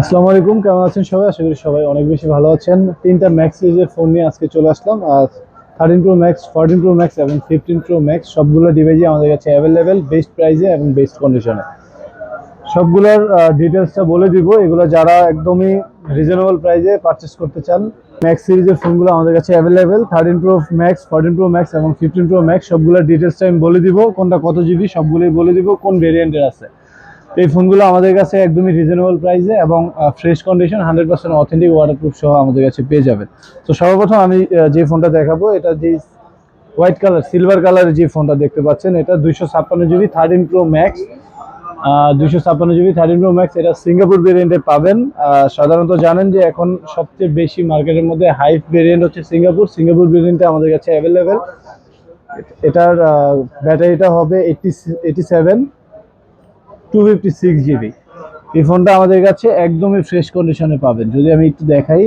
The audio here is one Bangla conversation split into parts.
আসসালামু আলাইকুম, কেমন আছেন সবাই? আশা করি সবাই অনেক বেশি ভালো আছেন। তিনটা ম্যাক্স সিরিজের ফোন নিয়ে আজকে চলে আসলাম। আর thirteen pro max fourteen pro max এবং ফিফটিন প্রো ম্যাক্স সবগুলো ডিভাইসই আমাদের কাছে অ্যাভেলেবেল বেস্ট প্রাইসে এবং বেস্ট কন্ডিশনে সবগুলোর ডিটেলসটা বলে দিব। এগুলো যারা একদমই রিজনেবল প্রাইসে পারচেস করতে চান ম্যাক্স সিরিজের ফোনগুলো আমাদের কাছে available thirteen pro max fourteen pro max এবং ফিফটিন প্রো ম্যাক্স সবগুলোর ডিটেলসটা আমি বলে দিব। কোনটা কত জিবি সবগুলোই বলে দিব। কোন ভেরিয়েন্টের আছে। এই ফোনগুলো আমাদের কাছে একদমই রিজনেবল প্রাইসে এবং fresh condition hundred percent authentic waterproof সহ আমাদের কাছে পেয়ে যাবেন। তো সর্বপ্রথম আমি যে ফোনটা দেখাবো, এটা যে হোয়াইট কালার সিলভার কালারের যে ফোনটা দেখতে পাচ্ছেন, এটা দুইশো ছাপ্পান্ন জিবি থার্টিন প্রো ম্যাক্স দুইশো ছাপ্পান্ন জিবি থার্টিন প্রো ম্যাক্স এটা সিঙ্গাপুর ভেরিয়েন্টে পাবেন। সাধারণত জানেন যে এখন সবচেয়ে বেশি মার্কেটের মধ্যে হাইপ ভেরিয়েন্ট হচ্ছে সিঙ্গাপুর সিঙ্গাপুর ভেরিয়েন্টে আমাদের কাছে অ্যাভেলেবেল এটার ব্যাটারিটা হবে eighty eighty seven two fifty six GB এই ফোনটা আমাদের কাছে একদমই ফ্রেশ কন্ডিশনে পাবেন। যদি আমি একটু দেখাই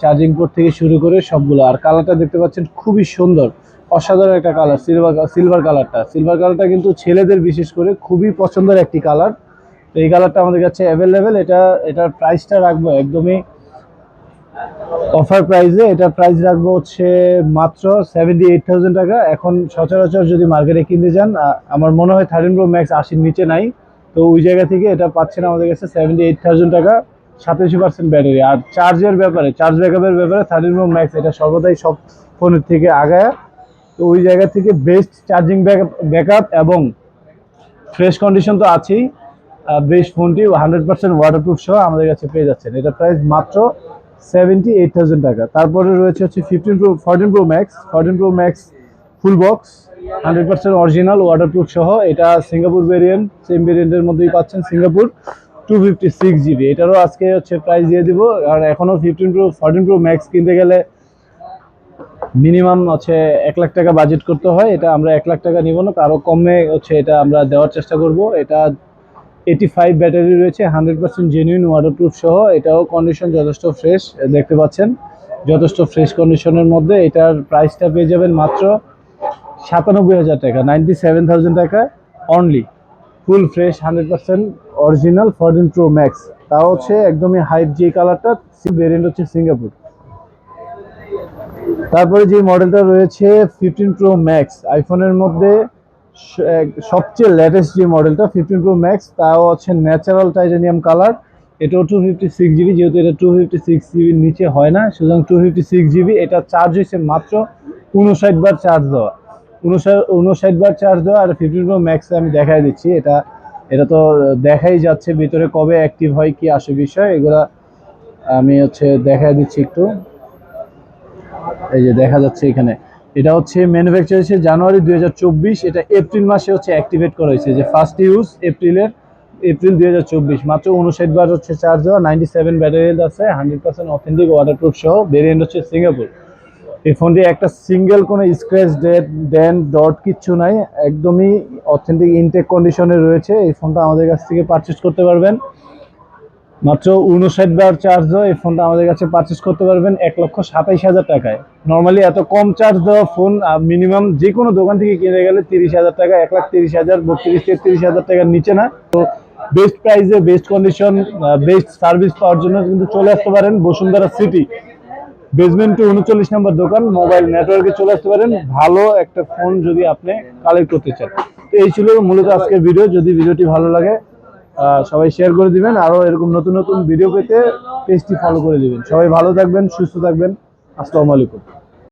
চার্জিং পোর্ট থেকে শুরু করে সবগুলো। আর কালারটা দেখতে পাচ্ছেন, খুবই সুন্দর। অসাধারণ একটা কালার সিলভার সিলভার কালারটা সিলভার কালারটা কিন্তু ছেলেদের বিশেষ করে খুবই পছন্দের একটি কালার তো এই কালারটা আমাদের কাছে অ্যাভেলেবেল এটা, এটার প্রাইসটা রাখব একদমই অফার প্রাইসে এটা প্রাইস রাখব হচ্ছে মাত্র সেভেন্টি এইট থাউজেন্ড টাকা। এখন সচরাচর যদি মার্কেটে কিনতে যান আমার মনে হয় থার্টিন প্রো ম্যাক্স আশির নিচে নাই। তো ওই জায়গা থেকে এটা পাচ্ছেন আমাদের কাছে সেভেন্টি এইট থাউজেন্ড টাকা, সাতাশি পার্সেন্ট ব্যাটারি আর চার্জের ব্যাপারে চার্জ ব্যাকআপের ব্যাপারে থার্টিন প্রো ম্যাক্স এটা সর্বদাই সব ফোনের থেকে আগায়। তো ওই জায়গা থেকে বেস্ট চার্জিং ব্যাকআপ এবং ফ্রেশ কন্ডিশন তো আছেই। বেস্ট ফোনটি হান্ড্রেড পার্সেন্ট ওয়াটারপ্রুফ সহ আমাদের কাছে পেয়ে যাচ্ছেন। এটা প্রাইস মাত্র সেভেন্টি এইট থাউজেন্ড টাকা। তারপরে রয়েছে হচ্ছে fifteen pro fourteen pro max fourteen pro max full box hundred percent original waterproof সহ। এটা সিঙ্গাপুর ভেরিয়েন্ট সেম ভেরিয়েন্টের মধ্যেই পাচ্ছেন Singapore two fifty six GB এটারও আজকে হচ্ছে প্রাইস দিয়ে দিব। আর এখনও fifteen pro fourteen pro max কিনতে গেলে মিনিমাম হচ্ছে এক লাখ টাকা বাজেট করতে হয়। এটা আমরা এক লাখ টাকা নিব না, তারও কমে হচ্ছে এটা আমরা দেওয়ার চেষ্টা করব। এটা এইটি ফাইভ ব্যাটারি রয়েছে হান্ড্রেড পার্সেন্ট জেনুইন ওয়াটারপ্রুফ সহ। এটাও কন্ডিশন যথেষ্ট ফ্রেশ দেখতে পাচ্ছেন। যথেষ্ট ফ্রেশ কন্ডিশনের মধ্যে। এটার প্রাইসটা পেয়ে যাবেন মাত্র সাতানব্বই হাজার টাকা নাইনটি সেভেন থাউজেন্ড টাকা only full fresh hundred percent original fourteen pro max তাও হচ্ছে একদমই হাইট যে কালারটা ভেরিয়েন্ট হচ্ছে সিঙ্গাপুর তারপরে যে মডেলটা রয়েছে ফিফটিন প্রো ম্যাক্স আইফোনের মধ্যে সবচেয়ে লেটেস্ট যে মডেলটা ফিফটিন প্রো ম্যাক্স তাও হচ্ছে ন্যাচারাল টাইটানিয়াম কালার এটাও টু ফিফটি সিক্স জিবি যেহেতু এটা টু ফিফটি সিক্স জিবির নিচে হয় না, সুতরাং টু ফিফটি সিক্স জিবি এটা চার্জ হয়েছে মাত্র উনষাট বার চার্জ দেওয়া। উনষাট বার চার্জ দেওয়া আর ফিফটিন প্রো ম্যাক্সে আমি দেখাই দিচ্ছি। এটা এটা তো দেখাই যাচ্ছে ভিতরে কবে অ্যাক্টিভ হয় কি আসে বিষয়, এগুলা আমি হচ্ছে দেখাই দিচ্ছি একটু। এই যে দেখা যাচ্ছে এখানে। এটা হচ্ছে ম্যানুফ্যাকচার হয়েছে জানুয়ারি দুই হাজার চব্বিশ, এটা এপ্রিল মাসে হচ্ছে অ্যাক্টিভেট করা হয়েছে। যে ফার্স্ট ইউজ এপ্রিলের, এপ্রিল দুই হাজার চব্বিশ, মাত্র উনষাট বার হচ্ছে চার্জ দেওয়া নাইনটি সেভেন ব্যাটারি আছে হান্ড্রেড পার্সেন্ট অথেন্টিক ওয়াটারপ্রুফ সহ হচ্ছে সিঙ্গাপুর এই ফোনটি একটা সিঙ্গেল কোনো স্ক্র্যাচ ডেট ড্যান ডট কিচ্ছু নাই, একদমই অথেন্টিক ইনটেক কন্ডিশনে রয়েছে। এই ফোনটা আমাদের কাছ থেকে পারচেস করতে পারবেন। মাত্র উনষাট বার চার্জ দেওয়া, এই ফোনটা আমাদের কাছে পারচেস করতে পারবেন এক লক্ষ সাতাইশ হাজার টাকায়। নর্মালি এত কম চার্জ দেওয়া ফোন মিনিমাম যে কোনো দোকান থেকে কিনে গেলে তিরিশ হাজার টাকা, এক লাখ তিরিশ হাজার, বত্রিশ, তেত্রিশ হাজার টাকার নিচে না। তো বেস্ট প্রাইসে বেস্ট কন্ডিশন বেস্ট সার্ভিস পাওয়ার জন্য কিন্তু চলে আসতে পারেন বসুন্ধরা সিটি বেসমেন্ট উনচল্লিশ নম্বর দোকান মোবাইল নেটওয়ার্কে চলে আসতে পারেন। ভালো একটা ফোন যদি আপনি কালেক্ট করতে চান। তো এই ছিল মূলত আজকের ভিডিও যদি ভিডিওটি ভালো লাগে সবাই শেয়ার করে দিবেন। আরও এরকম নতুন নতুন ভিডিও পেতে পেজটি ফলো করে দিবেন। সবাই ভালো থাকবেন, সুস্থ থাকবেন। আসসালামু আলাইকুম।